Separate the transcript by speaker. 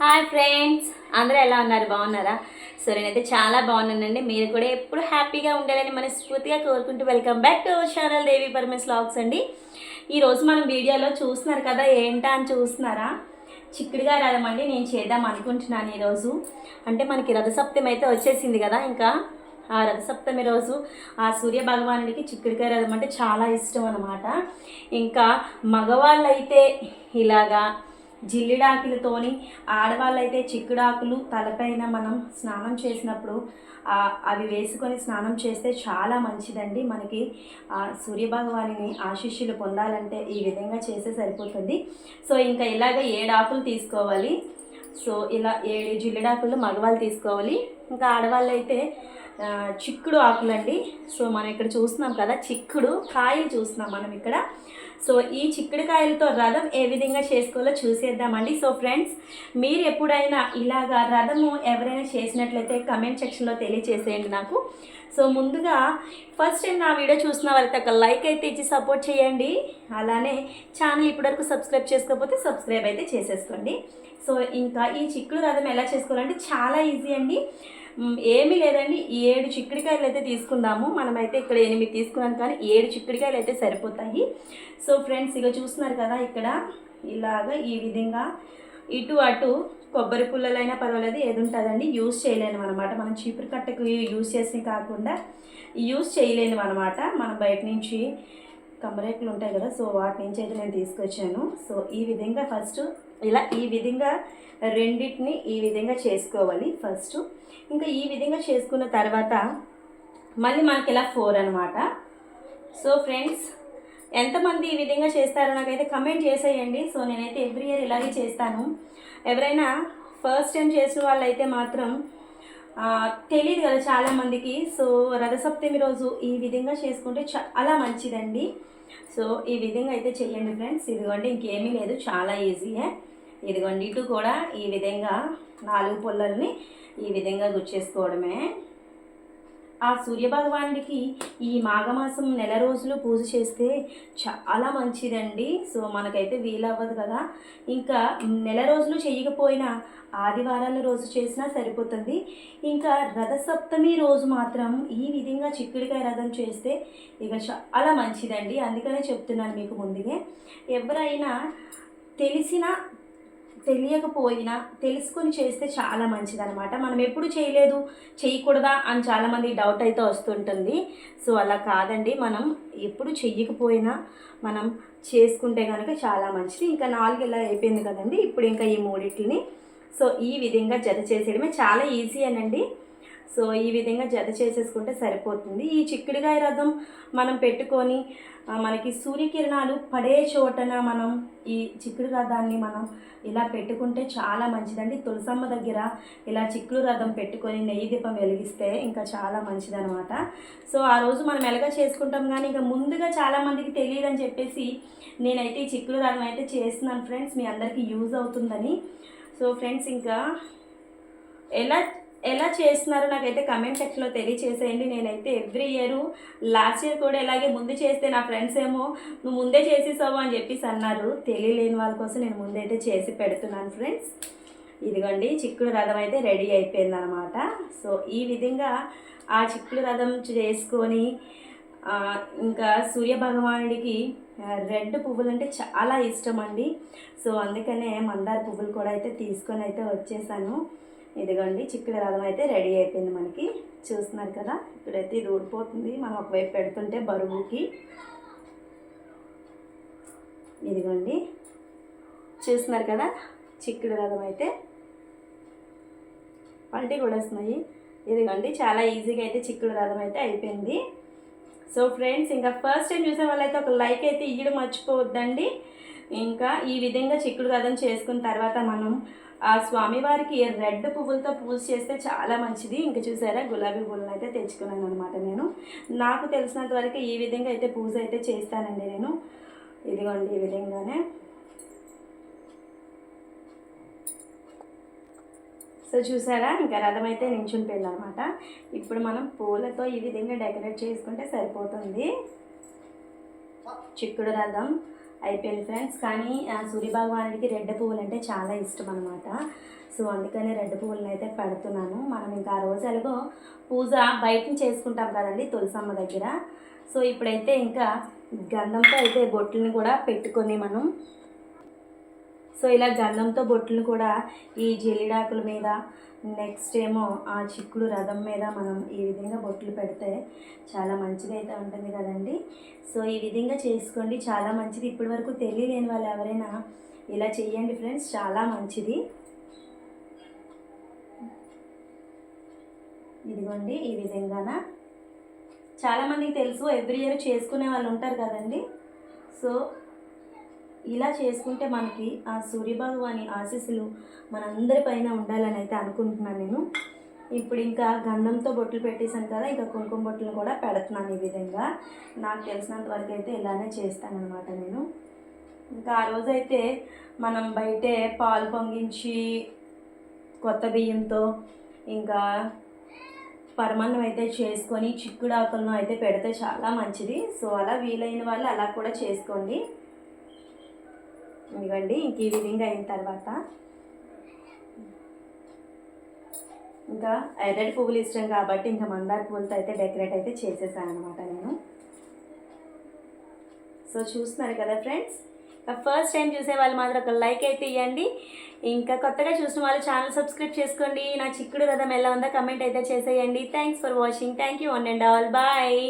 Speaker 1: Hi friends అందరూ ఎలా ఉన్నారు? బాగున్నారా? సో నేనైతే చాలా బాగున్నానండి. మీరు కూడా ఎప్పుడు హ్యాపీగా ఉండాలని మనస్ఫూర్తిగా కోరుకుంటూ welcome back to our channel Devi Paramesh logs అండి. ఈరోజు మనం వీడియోలో చూస్తున్నారు కదా ఏంటా అని చూస్తున్నారా? చిక్కుడుగా రథమండి నేను చేద్దాం అనుకుంటున్నాను ఈరోజు అంటే మనకి రథసప్తమి అయితే వచ్చేసింది కదా ఇంకా. ఆ రథసప్తమి రోజు ఆ సూర్య భగవానుడికి చిక్కుడుకాయ రథం అంటే చాలా ఇష్టం అనమాట ఇంకా మగవాళ్ళైతే ఇలాగా జిల్లిడాకులతోని ఆడవాళ్ళైతే చిక్కుడాకులు తలపైన మనం స్నానం చేసినప్పుడు అవి వేసుకొని స్నానం చేస్తే చాలా మంచిదండి. మనకి సూర్యభగవాని ఆశీస్సులు పొందాలంటే ఈ విధంగా చేస్తే సరిపోతుంది. సో ఇంకా ఇలాగ ఏడు ఆకులు తీసుకోవాలి. సో ఇలా ఏడు జిల్లిడాకులు మగవాళ్ళు తీసుకోవాలి. ఇంకా ఆడవాళ్ళు అయితే చిక్కుడు ఆకులండి. సో మనం ఇక్కడ చూస్తున్నాం కదా చిక్కుడు కాయలు చూస్తున్నాం మనం ఇక్కడ. సో ఈ చిక్కుడుకాయలతో రథం ఏ విధంగా చేసుకోవాలో చూసేద్దామండి. సో ఫ్రెండ్స్ మీరు ఎప్పుడైనా ఇలాగా రథము ఎవరైనా చేసినట్లయితే కమెంట్ సెక్షన్లో తెలియచేసేయండి నాకు. సో ముందుగా ఫస్ట్ టైం నా వీడియో చూసిన వాళ్ళకి ఒక లైక్ అయితే ఇచ్చి సపోర్ట్ చేయండి. అలానే ఛానల్ ఇప్పటివరకు సబ్స్క్రైబ్ చేసుకోకపోతే సబ్స్క్రైబ్ అయితే చేసేసుకోండి. సో ఇంకా ఈ చిక్కుడు రథం ఎలా చేసుకోవాలంటే చాలా ఈజీ అండి. ఏమీ లేదండి. ఈ ఏడు చిక్కుడుకాయలు అయితే తీసుకుందాము. మనమైతే ఇక్కడ ఎనిమిది తీసుకున్నాను కానీ ఏడు చిక్కుడుకాయలు అయితే సరిపోతాయి. సో ఫ్రెండ్స్ ఇక చూస్తున్నారు కదా ఇక్కడ. ఇలాగ ఈ విధంగా ఇటు అటు కొబ్బరి పుల్లలైనా పర్వాలేదు ఏది ఉంటుందండి యూజ్ చేయలేను అనమాట మనం చీపురు కట్టకు యూజ్ చేసి కాకుండా యూజ్ చేయలేను అనమాట మనం బయట నుంచి కమ్మరేకులు ఉంటాయి కదా సో వాటి నుంచి అయితే నేను తీసుకొచ్చాను. సో ఈ విధంగా ఫస్ట్ ఇలా ఈ విధంగా రెండింటిని ఈ విధంగా చేసుకోవాలి ఫస్ట్ ఇంకా ఈ విధంగా చేసుకున్న తర్వాత మళ్ళీ మనకి ఇలా ఫోర్ అనమాట సో ఫ్రెండ్స్ ఎంతమంది ఈ విధంగా చేస్తారో నాకైతే కమెంట్ చేసేయండి. సో నేనైతే ఎవ్రీ ఇయర్ ఇలాగే చేస్తాను. ఎవరైనా ఫస్ట్ టైం చేసిన వాళ్ళైతే మాత్రం తెలియదు కదా చాలామందికి. సో రథసప్తమి రోజు ఈ విధంగా చేసుకుంటే చాలా మంచిదండి. సో ఈ విధంగా అయితే చెయ్యండి ఫ్రెండ్స్. ఇదిగోండి ఇంకేమీ లేదు. చాలా ఈజీయే. ఇదిగోండి ఇటు కూడా ఈ విధంగా నాలుగు పుల్లల్ని ఈ విధంగా గుచ్చేసుకోవడమే. ఆ సూర్యభగవానుడికి ఈ మాఘమాసం నెల రోజులు పూజ చేస్తే చాలా మంచిదండి. సో మనకైతే వీలవ్వదు కదా. ఇంకా నెల రోజులు చేయకపోయినా ఆదివారాల రోజు చేసినా సరిపోతుంది. ఇంకా రథసప్తమి రోజు మాత్రం ఈ విధంగా చిక్కుడికాయ రథం చేస్తే ఇక చాలా మంచిదండి. అందుకనే చెప్తున్నాను మీకు ముందుగా. ఎవరైనా తెలిసిన తెలియకపోయినా తెలుసుకొని చేస్తే చాలా మంచిదన్నమాట. మనం ఎప్పుడు చేయలేదు చేయకూడదా అని చాలామంది డౌట్ అయితే వస్తుంటుంది. సో అలా కాదండి. మనం ఎప్పుడు చెయ్యకపోయినా మనం చేసుకుంటే కనుక చాలా మంచిది. ఇంకా నాలుగు ఇలా అయిపోయింది కదండి. ఇప్పుడు ఇంకా ఈ మూడింటిని సో ఈ విధంగా జత చేసేయడమే చాలా ఈజీ అనండి. సో ఈ విధంగా జత చేసేసుకుంటే సరిపోతుంది. ఈ చిక్కుడుగాయ రథం మనం పెట్టుకొని మనకి సూర్యకిరణాలు పడే చోటన మనం ఈ చిక్కుడు రథాన్ని మనం ఇలా పెట్టుకుంటే చాలా మంచిదండి. తులసమ్మ దగ్గర ఇలా చిక్కుడు రథం పెట్టుకొని నెయ్యి దీపం వెలిగిస్తే ఇంకా చాలా మంచిదనమాట. సో ఆ రోజు మనం ఎలాగ చేసుకుంటాం కానీ ఇంకా ముందుగా చాలామందికి తెలియదని చెప్పేసి నేనైతే ఈ చిక్కుడు రథం అయితే చేస్తున్నాను ఫ్రెండ్స్. మీ అందరికీ యూజ్ అవుతుందని. సో ఫ్రెండ్స్ ఇంకా ఎలా ఎలా చేస్తున్నారో నాకైతే కమెంట్ సెక్షన్లో తెలియచేసేయండి. నేనైతే ఎవ్రీ ఇయర్ లాస్ట్ ఇయర్ కూడా ఇలాగే ముందు చేస్తే నా ఫ్రెండ్స్ ఏమో నువ్వు ముందే చేసేసావు అని చెప్పేసి అన్నారు. తెలియలేని వాళ్ళ కోసం నేను ముందైతే చేసి పెడుతున్నాను ఫ్రెండ్స్ ఇదిగోండి చిక్కుడు రథం అయితే రెడీ అయిపోయింది అనమాట సో ఈ విధంగా ఆ చిక్కుడు రథం చేసుకొని ఇంకా సూర్య భగవానుడికి రెడ్ పువ్వులు అంటే చాలా ఇష్టం అండి. సో అందుకనే మందార పువ్వులు కూడా అయితే తీసుకొని అయితే వచ్చేసాను. ఇదిగోండి చిక్కుడు రథం అయితే రెడీ అయిపోయింది మనకి. చూస్తున్నారు కదా ఇప్పుడైతే ఇది ఊడిపోతుంది. మనం ఒకవైపు పెడుతుంటే బరువుకి. ఇదిగోండి చూస్తున్నారు కదా చిక్కుడు రథం అయితే పల్టీ కూడా వస్తున్నాయి. ఇదిగోండి చాలా ఈజీగా అయితే చిక్కుడు రథం అయితే అయిపోయింది. సో ఫ్రెండ్స్ ఇంకా ఫస్ట్ టైం చూసే వాళ్ళైతే ఒక లైక్ అయితే ఇయ్యడం మర్చిపోవద్దండి. ఇంకా ఈ విధంగా చిక్కుడు రథం చేసుకున్న తర్వాత మనం ఆ స్వామివారికి రెడ్ పువ్వులతో పూజ చేస్తే చాలా మంచిది. ఇంకా చూసారా? గులాబీ పువ్వులను అయితే తెచ్చుకున్నాను అనమాట నేను. నాకు తెలిసినంత వరకు ఈ విధంగా అయితే పూజ అయితే చేస్తానండి నేను. ఇదిగోండి ఈ విధంగానే. సో చూసారా? ఇంకా రథం అయితే నించుని అనమాట ఇప్పుడు మనం పూలతో ఈ విధంగా డెకరేట్ చేసుకుంటే సరిపోతుంది. చిక్కుడు రథం. అయిపోయింది ఫ్రెండ్స్. కానీ ఆ సూర్య భగవానుడికి రెడ్ పువ్వులు అంటే చాలా ఇష్టం అనమాట సో అందుకనే రెడ్ పువ్వులను అయితే పెడుతున్నాను. మనం ఇంకా ఆ రోజు ఎలాగో పూజ బయట చేసుకుంటాం కదండి తులసమ్మ దగ్గర. సో ఇప్పుడైతే ఇంకా గంధంతో అయితే బొట్టుల్ని కూడా పెట్టుకొని మనం సో ఇలా గంధంతో బొట్టును కూడా ఈ జల్లిడాకుల మీద నెక్స్ట్ ఏమో ఆ చిక్కుడు రథం మీద మనం ఈ విధంగా బొట్లు పెడితే చాలా మంచిది అయితే ఉంటుంది కదండి. సో ఈ విధంగా చేసుకోండి. చాలా మంచిది. ఇప్పటి వరకు తెలియలేని వాళ్ళు ఎవరైనా ఇలా చేయండి ఫ్రెండ్స్. చాలా మంచిది. ఇదిగోండి ఈ విధంగాన. చాలామందికి తెలుసు. ఎవ్రీ ఇయర్ చేసుకునే వాళ్ళు ఉంటారు కదండి. సో ఇలా చేసుకుంటే మనకి ఆ సూర్యభగవాని ఆశీస్సులు మనందరిపైన ఉండాలని అయితే అనుకుంటున్నాను నేను. ఇప్పుడు ఇంకా గంధంతో బొట్లు పెట్టేశాను కదా ఇంకా కుంకుమ బొట్లు కూడా పెడుతున్నాను ఈ విధంగా. నాకు తెలిసినంత వరకు అయితే ఇలానే చేస్తానమాట నేను. ఇంకా ఆ రోజైతే మనం బయటే పాలు పొంగించి కొత్త బియ్యంతో ఇంకా పరమాన్నం అయితే చేసుకొని చిక్కుడు ఆకులను అయితే పెడితే చాలా మంచిది. సో అలా వీలైన వాళ్ళు అలా కూడా చేసుకోండి. ఇదిగోండి ఇంక ఈ విధంగా అయిన తర్వాత ఇంకా ఎర్రటి పువ్వులు ఇష్టం కాబట్టి ఇంకా మందార పువ్వులతో అయితే డెకరేట్ అయితే చేసేసాను అనమాట నేను. సో చూస్తున్నారు కదా ఫ్రెండ్స్ ఫస్ట్ టైం చూసే వాళ్ళు మాత్రం ఒక లైక్ అయితే ఇవ్వండి ఇంకా కొత్తగా చూసిన వాళ్ళు ఛానల్ సబ్స్క్రైబ్ చేసుకోండి. నా చిక్కుడు రథం ఎలా ఉందో కమెంట్ అయితే చేసేయండి. Thanks for watching thank you one and all bye